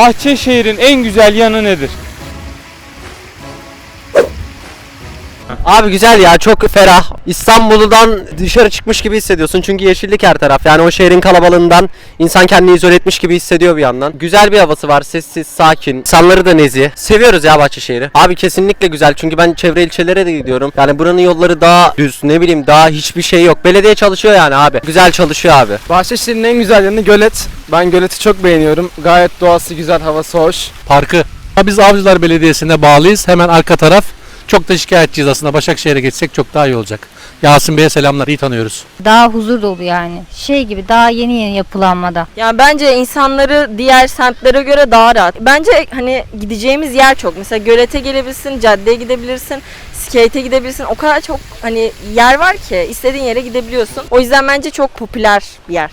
Bahçeşehir'in en güzel yanı nedir? Abi güzel ya çok ferah. İstanbul'dan dışarı çıkmış gibi hissediyorsun çünkü yeşillik her taraf. Yani o şehrin kalabalığından insan kendini izole etmiş gibi hissediyor bir yandan. Güzel bir havası var. Sessiz, sakin. İnsanları da nezih. Seviyoruz ya Bahçeşehir'i. Abi kesinlikle güzel çünkü ben çevre ilçelere de gidiyorum. Yani buranın yolları daha düz ne bileyim daha hiçbir şey yok. Belediye çalışıyor yani abi. Güzel çalışıyor abi. Bahçeşehir'in en güzel yanı gölet. Ben göleti çok beğeniyorum. Gayet doğası güzel, havası hoş. Parkı. Biz Avcılar Belediyesi'ne bağlıyız. Hemen arka taraf. Çok da şikayetçiyiz aslında. Başakşehir'e geçsek çok daha iyi olacak. Yasin Bey'e selamlar. iyi tanıyoruz. Daha huzur dolu yani. Şey gibi daha yeni yeni yapılanmada. Yani bence insanları diğer semtlere göre daha rahat. Bence hani gideceğimiz yer çok. Mesela gölete gelebilirsin, caddeye gidebilirsin, skate'e gidebilirsin. O kadar çok hani yer var ki istediğin yere gidebiliyorsun. O yüzden bence çok popüler bir yer.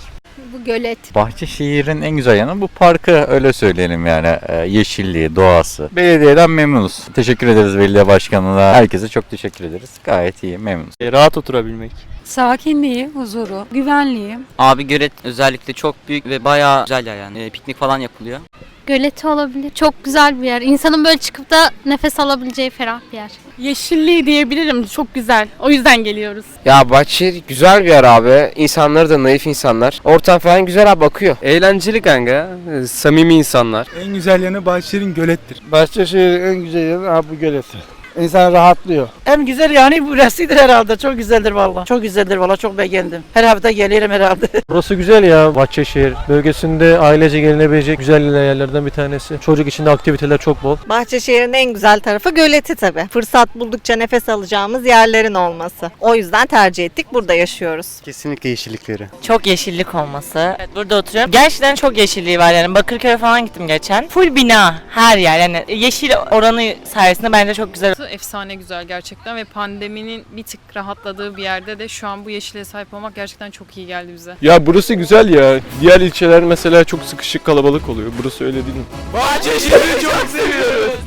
Bu gölet. Bahçeşehir'in en güzel yanı bu parkı öyle söyleyelim yani Ee, yeşilliği, doğası. Belediyeden memnunuz. Teşekkür ederiz belediye başkanına. Herkese çok teşekkür ederiz. Gayet iyi, memnunuz. Rahat oturabilmek. Sakinliği, huzuru, güvenliği. Abi gölet özellikle çok büyük ve bayağı güzel yer yani. E, piknik falan yapılıyor. Göleti olabilir. Çok güzel bir yer. İnsanın böyle çıkıp da nefes alabileceği ferah bir yer. Yeşilliği diyebilirim. Çok güzel. O yüzden geliyoruz. Ya Bahçeşehir güzel bir yer abi. İnsanları da naif insanlar. Ortam falan güzel abi bakıyor. Eğlenceli kanka. Samimi insanlar. En güzel yanı Bahçeşehir'in gölettir. Bahçeşehir'in en güzel yanı abi bu göleti. İnsan rahatlıyor. En güzel yani burasıdır herhalde. Çok güzeldir valla. Çok güzeldir valla. Çok beğendim. Her hafta gelirim herhalde. Burası güzel ya Bahçeşehir. Bölgesinde ailece gelinebilecek güzel yerlerden bir tanesi. Çocuk için de aktiviteler çok bol. Bahçeşehir'in en güzel tarafı göleti tabii. Fırsat buldukça nefes alacağımız yerlerin olması. O yüzden tercih ettik. Burada yaşıyoruz. Kesinlikle yeşillikleri. Çok yeşillik olması. Evet, burada oturuyorum. Gerçekten çok yeşilliği var yani. Bakırköy'e falan gittim geçen. Full bina her yer yani yeşil oranı sayesinde bence çok güzel. Efsane güzel gerçekten ve pandeminin bir tık rahatladığı bir yerde de şu an bu yeşile sahip olmak gerçekten çok iyi geldi bize. Ya burası güzel ya. Diğer ilçeler mesela çok sıkışık kalabalık oluyor. Burası öyle değil mi? Bahçeşehir'i çok seviyorum.